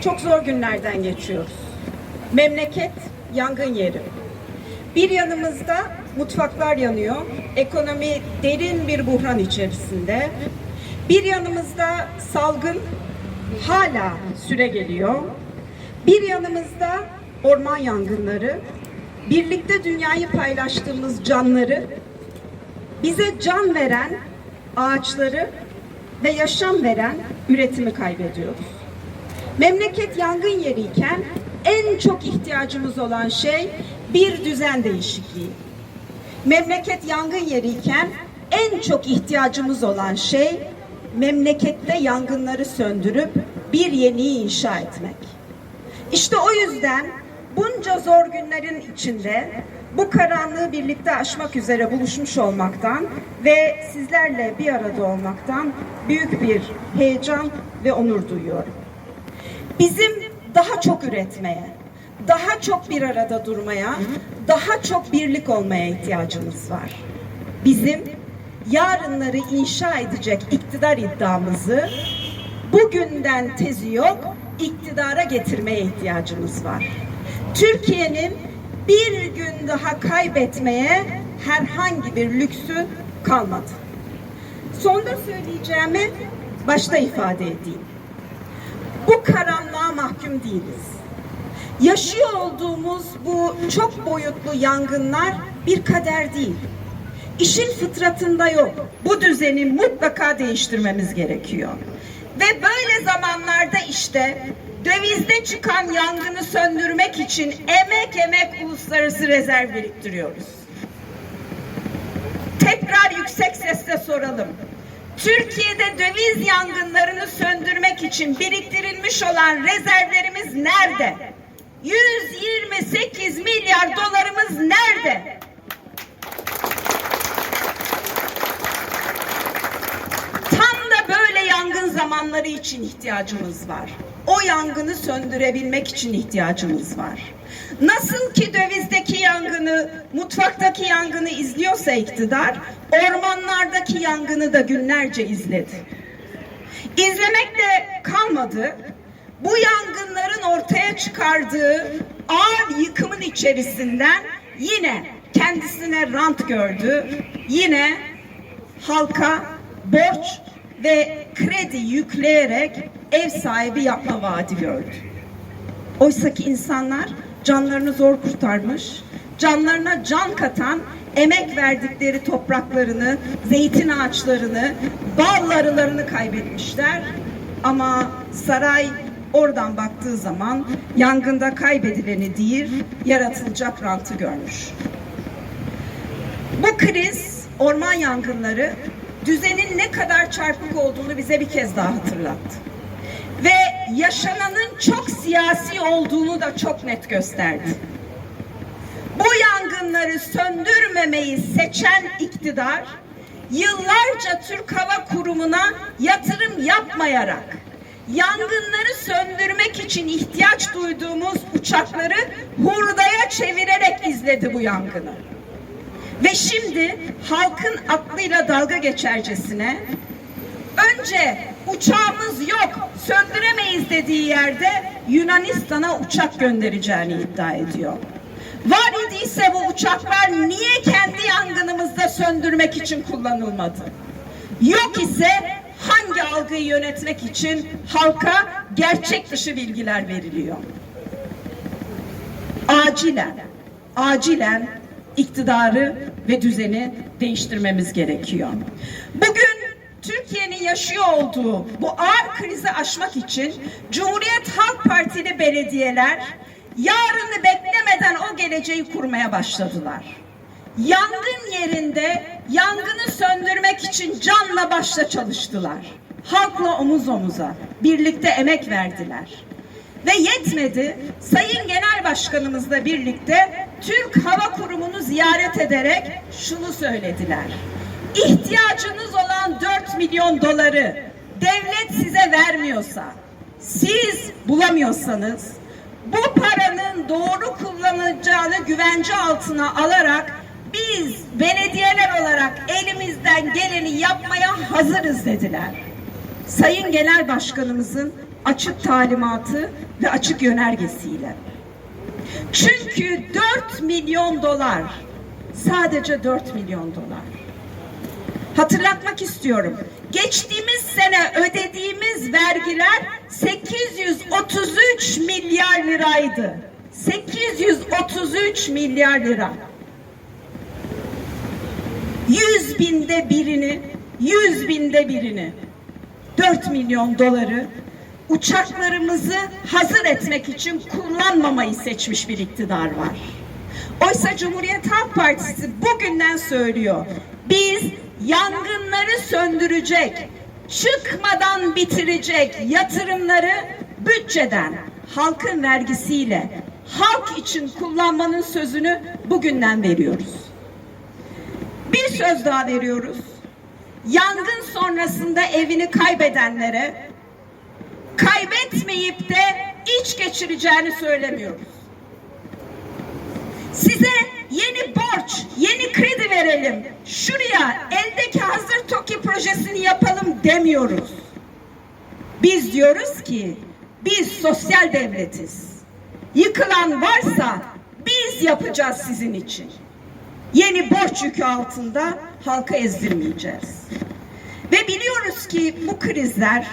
Çok zor günlerden geçiyoruz. Memleket yangın yeri. Bir yanımızda mutfaklar yanıyor. Ekonomi derin bir buhran içerisinde. Bir yanımızda salgın hala süre geliyor. Bir yanımızda orman yangınları. Birlikte dünyayı paylaştığımız canları, bize can veren ağaçları ve yaşam veren üretimi kaybediyoruz. Memleket yangın yeriyken en çok ihtiyacımız olan şey bir düzen değişikliği. Memleket yangın yeriyken en çok ihtiyacımız olan şey memlekette yangınları söndürüp bir yeniyi inşa etmek. İşte o yüzden bunca zor günlerin içinde bu karanlığı birlikte aşmak üzere buluşmuş olmaktan ve sizlerle bir arada olmaktan büyük bir heyecan ve onur duyuyorum. Bizim daha çok üretmeye, daha çok bir arada durmaya, daha çok birlik olmaya ihtiyacımız var. Bizim yarınları inşa edecek iktidar iddiamızı bugünden tezi yok, iktidara getirmeye ihtiyacımız var. Türkiye'nin bir gün daha kaybetmeye herhangi bir lüksü kalmadı. Sonda söyleyeceğimi başta ifade edeyim. Bu karanlığa mahkum değiliz. Yaşıyor olduğumuz bu çok boyutlu yangınlar bir kader değil. İşin fıtratında yok. Bu düzeni mutlaka değiştirmemiz gerekiyor. Ve böyle zamanlarda işte dövizde çıkan yangını söndürmek için emek emek uluslararası rezerv biriktiriyoruz. Tekrar yüksek sesle soralım. Türkiye'de döviz yangınlarını söndürmek için biriktirilmiş olan rezervlerimiz nerede? 128 milyar dolarımız nerede? Tam da böyle yangın zamanları için ihtiyacımız var. O yangını söndürebilmek için ihtiyacımız var. Nasıl ki dövizdeki yangını, mutfaktaki yangını izliyorsa iktidar, ormanlardaki yangını da günlerce izledi. İzlemekle kalmadı. Bu yangınların ortaya çıkardığı ağır yıkımın içerisinden yine kendisine rant gördü. Yine halka borç ve kredi yükleyerek ev sahibi yapma vaadi gördü. Oysa ki insanlar canlarını zor kurtarmış, canlarına can katan, emek verdikleri topraklarını, zeytin ağaçlarını, bal arılarını kaybetmişler. Ama saray oradan baktığı zaman yangında kaybedileni değil, yaratılacak rantı görmüş. Bu kriz, orman yangınları düzenin ne kadar çarpık olduğunu bize bir kez daha hatırlattı. Ve yaşananın çok siyasi olduğunu da çok net gösterdi. Bu yangınları söndürmemeyi seçen iktidar yıllarca Türk Hava Kurumu'na yatırım yapmayarak yangınları söndürmek için ihtiyaç duyduğumuz uçakları hurdaya çevirerek izledi bu yangını. Ve şimdi halkın aklıyla dalga geçercesine önce uçağımız yok söndüremeyiz dediği yerde Yunanistan'a uçak göndereceğini iddia ediyor. Var idiyse bu uçaklar niye kendi yangınımızda söndürmek için kullanılmadı? Yok ise hangi algıyı yönetmek için halka gerçek dışı bilgiler veriliyor? Acilen, acilen iktidarı ve düzeni değiştirmemiz gerekiyor. Bugün yaşıyor olduğu bu ağır krizi aşmak için Cumhuriyet Halk Partili belediyeler yarını beklemeden o geleceği kurmaya başladılar. Yangın yerinde yangını söndürmek için canla başla çalıştılar. Halkla omuz omuza birlikte emek verdiler. Ve yetmedi. Sayın Genel Başkanımızla birlikte Türk Hava Kurumu'nu ziyaret ederek şunu söylediler. İhtiyacınız olan 4 milyon doları devlet size vermiyorsa, siz bulamıyorsanız bu paranın doğru kullanılacağını güvence altına alarak biz belediyeler olarak elimizden geleni yapmaya hazırız dediler. Sayın Genel Başkanımızın açık talimatı ve açık yönergesiyle. Çünkü 4 milyon dolar, sadece 4 milyon dolar. Hatırlatmak istiyorum. Geçtiğimiz sene ödediğimiz vergiler 833 milyar liraydı. 833 milyar lira. 100 binde birini, 100 binde birini, 4 milyon doları uçaklarımızı hazır etmek için kullanmamayı seçmiş bir iktidar var. Oysa Cumhuriyet Halk Partisi bugünden söylüyor. Biz yangınları söndürecek, çıkmadan bitirecek yatırımları bütçeden, halkın vergisiyle, halk için kullanmanın sözünü bugünden veriyoruz. Bir söz daha veriyoruz. Yangın sonrasında evini kaybedenlere kaybetmeyip de iç geçireceğini söylemiyoruz. Size yeni borç, yeni kredi verelim. Şuraya eldeki hazır TOKİ projesini yapalım demiyoruz. Biz diyoruz ki biz sosyal devletiz. Yıkılan varsa biz yapacağız sizin için. Yeni borç yükü altında halka ezdirmeyeceğiz. Ve biliyoruz ki bu krizler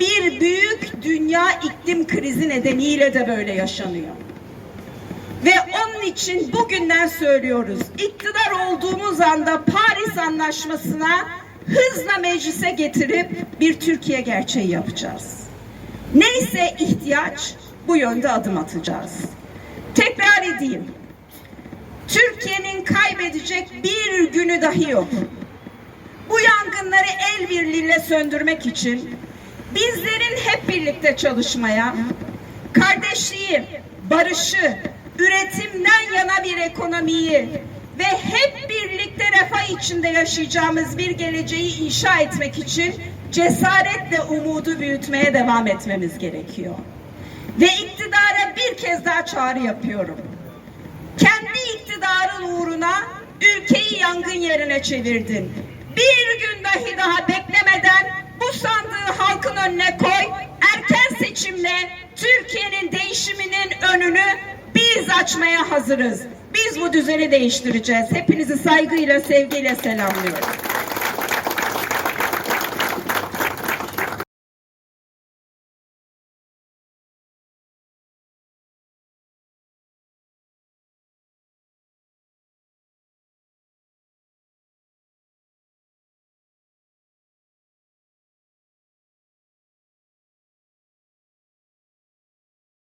bir büyük dünya iklim krizi nedeniyle de böyle yaşanıyor. Ve onun için bugünden söylüyoruz. İktidar olduğumuz anda Paris Anlaşması'na hızla meclise getirip bir Türkiye gerçeği yapacağız. Neyse ihtiyaç bu yönde adım atacağız. Tekrar edeyim. Türkiye'nin kaybedecek bir günü dahi yok. Bu yangınları el birliğiyle söndürmek için bizlerin hep birlikte çalışmaya, kardeşliği, barışı, üretimden yana bir ekonomiyi ve hep birlikte refah içinde yaşayacağımız bir geleceği inşa etmek için cesaretle umudu büyütmeye devam etmemiz gerekiyor. Ve iktidara bir kez daha çağrı yapıyorum. Kendi iktidarın uğruna ülkeyi yangın yerine çevirdin. Bir gün dahi daha beklemeden bu sandığı halkın önüne koy. Erken seçimle Türkiye'nin değişiminin önünü biz açmaya hazırız. Biz bu düzeni değiştireceğiz. Hepinizi saygıyla, sevgiyle selamlıyorum.